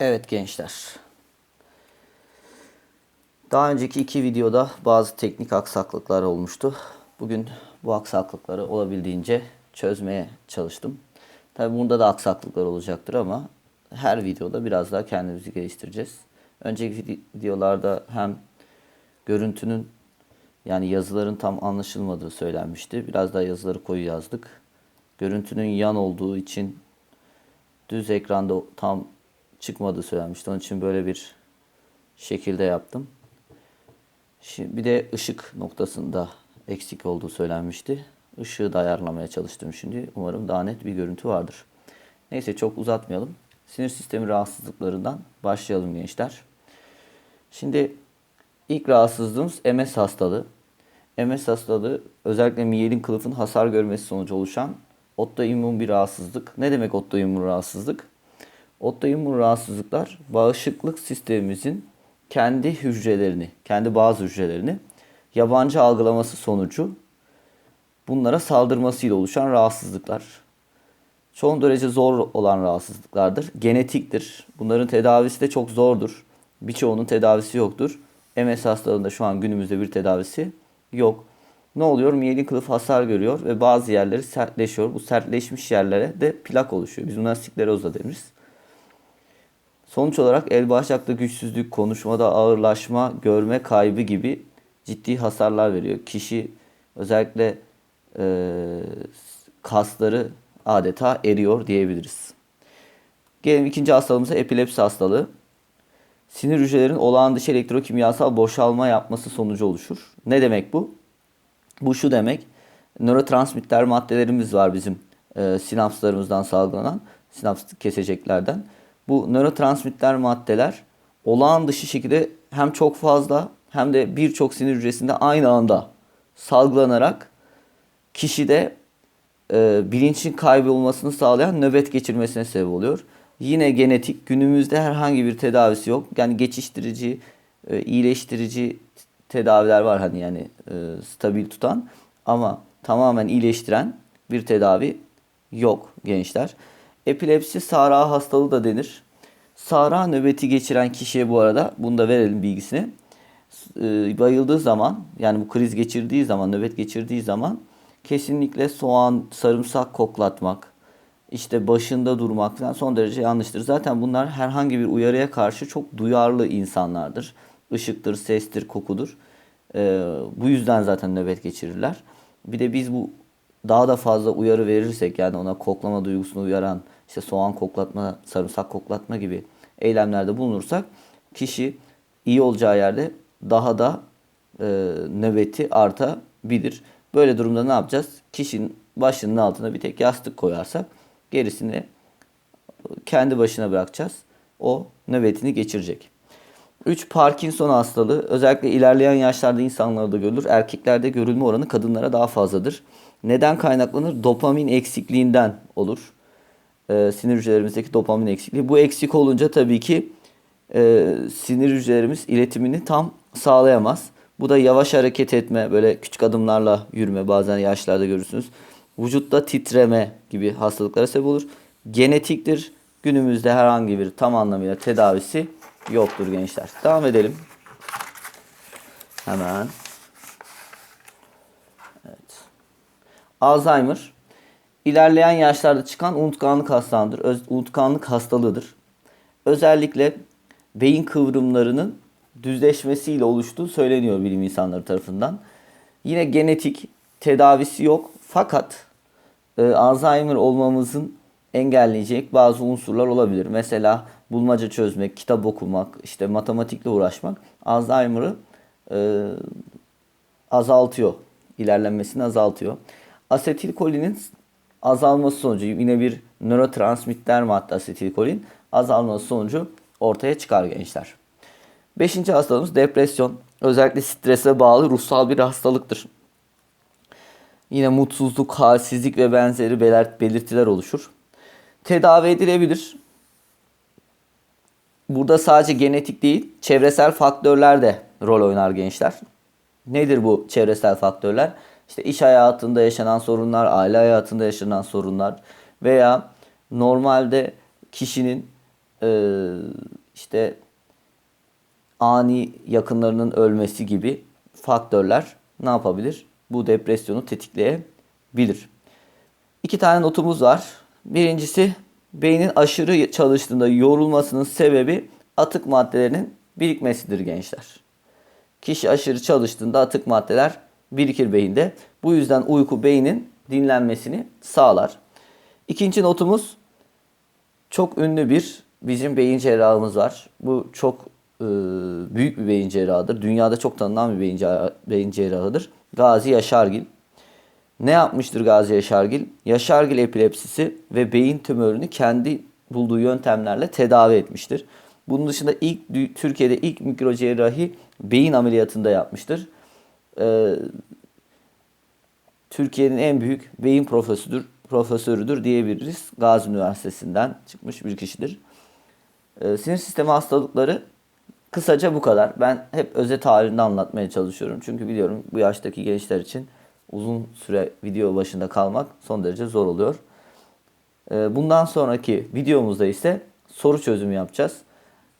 Evet gençler. Daha önceki iki videoda bazı teknik aksaklıklar olmuştu. Bugün bu aksaklıkları olabildiğince çözmeye çalıştım. Tabi bunda da aksaklıklar olacaktır ama her videoda biraz daha kendimizi geliştireceğiz. Önceki videolarda hem görüntünün yani yazıların tam anlaşılmadığı söylenmişti. Biraz daha yazıları koyu yazdık. Görüntünün yan olduğu için düz ekranda tam çıkmadığı söylenmişti. Onun için böyle bir şekilde yaptım. Şimdi bir de ışık noktasında eksik olduğu söylenmişti. Işığı da ayarlamaya çalıştım şimdi. Umarım daha net bir görüntü vardır. Neyse çok uzatmayalım. Sinir sistemi rahatsızlıklarından başlayalım gençler. Şimdi ilk rahatsızlığımız MS hastalığı. MS hastalığı özellikle miyelin kılıfın hasar görmesi sonucu oluşan otoimmün bir rahatsızlık. Ne demek otoimmün rahatsızlık? Otoimmün rahatsızlıklar bağışıklık sistemimizin kendi hücrelerini, kendi bazı hücrelerini yabancı algılaması sonucu bunlara saldırmasıyla oluşan rahatsızlıklar. Son derece zor olan rahatsızlıklardır. Genetiktir. Bunların tedavisi de çok zordur. Birçoğunun tedavisi yoktur. MS hastalığında şu an günümüzde bir tedavisi yok. Ne oluyor? Miyelin kılıf hasar görüyor ve bazı yerleri sertleşiyor. Bu sertleşmiş yerlere de plak oluşuyor. Biz buna skleroza deriz. Sonuç olarak el bağırsakta güçsüzlük, konuşmada ağırlaşma, görme kaybı gibi ciddi hasarlar veriyor. Kişi özellikle e, kasları adeta eriyor diyebiliriz. Gelelim ikinci hastalığımıza epilepsi hastalığı. Sinir hücrelerin olağan dışı elektrokimyasal boşalma yapması sonucu oluşur. Ne demek bu? Bu şu demek. Nörotransmitter maddelerimiz var bizim e, sinapslarımızdan salgılanan sinaps keseceklerden. Bu nörotransmitter maddeler olağan dışı şekilde hem çok fazla hem de birçok sinir hücresinde aynı anda salgılanarak kişide e, bilinçin kaybolmasını sağlayan nöbet geçirmesine sebep oluyor. Yine genetik günümüzde herhangi bir tedavisi yok. Yani geçiştirici, e, iyileştirici tedaviler var hani yani e, stabil tutan ama tamamen iyileştiren bir tedavi yok gençler. Epilepsi sara hastalığı da denir. Sara nöbeti geçiren kişiye bu arada bunu da verelim bilgisini. E, bayıldığı zaman yani bu kriz geçirdiği zaman nöbet geçirdiği zaman kesinlikle soğan, sarımsak koklatmak, işte başında durmak falan son derece yanlıştır. Zaten bunlar herhangi bir uyarıya karşı çok duyarlı insanlardır. Işıktır, sestir, kokudur. Ee, bu yüzden zaten nöbet geçirirler. Bir de biz bu daha da fazla uyarı verirsek yani ona koklama duygusunu uyaran işte soğan koklatma, sarımsak koklatma gibi eylemlerde bulunursak kişi iyi olacağı yerde daha da e, nöbeti artabilir. Böyle durumda ne yapacağız? Kişinin başının altına bir tek yastık koyarsak gerisini kendi başına bırakacağız. O nöbetini geçirecek. 3. Parkinson hastalığı özellikle ilerleyen yaşlarda insanlarda görülür. Erkeklerde görülme oranı kadınlara daha fazladır. Neden kaynaklanır? Dopamin eksikliğinden olur. Ee, sinir hücrelerimizdeki dopamin eksikliği. Bu eksik olunca tabii ki e, sinir hücrelerimiz iletimini tam sağlayamaz. Bu da yavaş hareket etme, böyle küçük adımlarla yürüme bazen yaşlarda görürsünüz. Vücutta titreme gibi hastalıklara sebep olur. Genetiktir. Günümüzde herhangi bir tam anlamıyla tedavisi yoktur gençler. Devam edelim. Hemen. Evet. Alzheimer ilerleyen yaşlarda çıkan unutkanlık hastalığıdır. Öz, unutkanlık hastalığıdır. Özellikle beyin kıvrımlarının düzleşmesiyle oluştuğu söyleniyor bilim insanları tarafından. Yine genetik tedavisi yok fakat e, Alzheimer olmamızın engelleyecek bazı unsurlar olabilir. Mesela bulmaca çözmek, kitap okumak, işte matematikle uğraşmak Alzheimer'ı e, azaltıyor. ilerlenmesini azaltıyor. Asetilkolinin azalması sonucu yine bir nörotransmitter madde asetilkolin azalması sonucu ortaya çıkar gençler. Beşinci hastalığımız depresyon. Özellikle strese bağlı ruhsal bir hastalıktır. Yine mutsuzluk, halsizlik ve benzeri belirt belirtiler oluşur. Tedavi edilebilir. Burada sadece genetik değil, çevresel faktörler de rol oynar gençler. Nedir bu çevresel faktörler? İşte iş hayatında yaşanan sorunlar, aile hayatında yaşanan sorunlar veya normalde kişinin e, işte ani yakınlarının ölmesi gibi faktörler ne yapabilir? Bu depresyonu tetikleyebilir. İki tane notumuz var. Birincisi beynin aşırı çalıştığında yorulmasının sebebi atık maddelerinin birikmesidir gençler. Kişi aşırı çalıştığında atık maddeler birikir beyinde. Bu yüzden uyku beynin dinlenmesini sağlar. İkinci notumuz çok ünlü bir bizim beyin cerrahımız var. Bu çok e, büyük bir beyin cerrahıdır. Dünyada çok tanınan bir beyin, beyin cerrahıdır. Gazi Yaşargil. Ne yapmıştır Gazi Yaşargil? Yaşargil epilepsisi ve beyin tümörünü kendi bulduğu yöntemlerle tedavi etmiştir. Bunun dışında ilk Türkiye'de ilk mikrocerrahi beyin ameliyatında yapmıştır. Ee, Türkiye'nin en büyük beyin profesörüdür, profesörüdür diyebiliriz. Gazi Üniversitesi'nden çıkmış bir kişidir. Ee, sinir sistemi hastalıkları kısaca bu kadar. Ben hep özet halinde anlatmaya çalışıyorum. Çünkü biliyorum bu yaştaki gençler için uzun süre video başında kalmak son derece zor oluyor. Ee, bundan sonraki videomuzda ise soru çözümü yapacağız.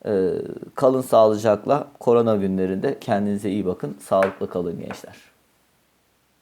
Ee, kalın sağlıcakla korona günlerinde kendinize iyi bakın. Sağlıklı kalın gençler.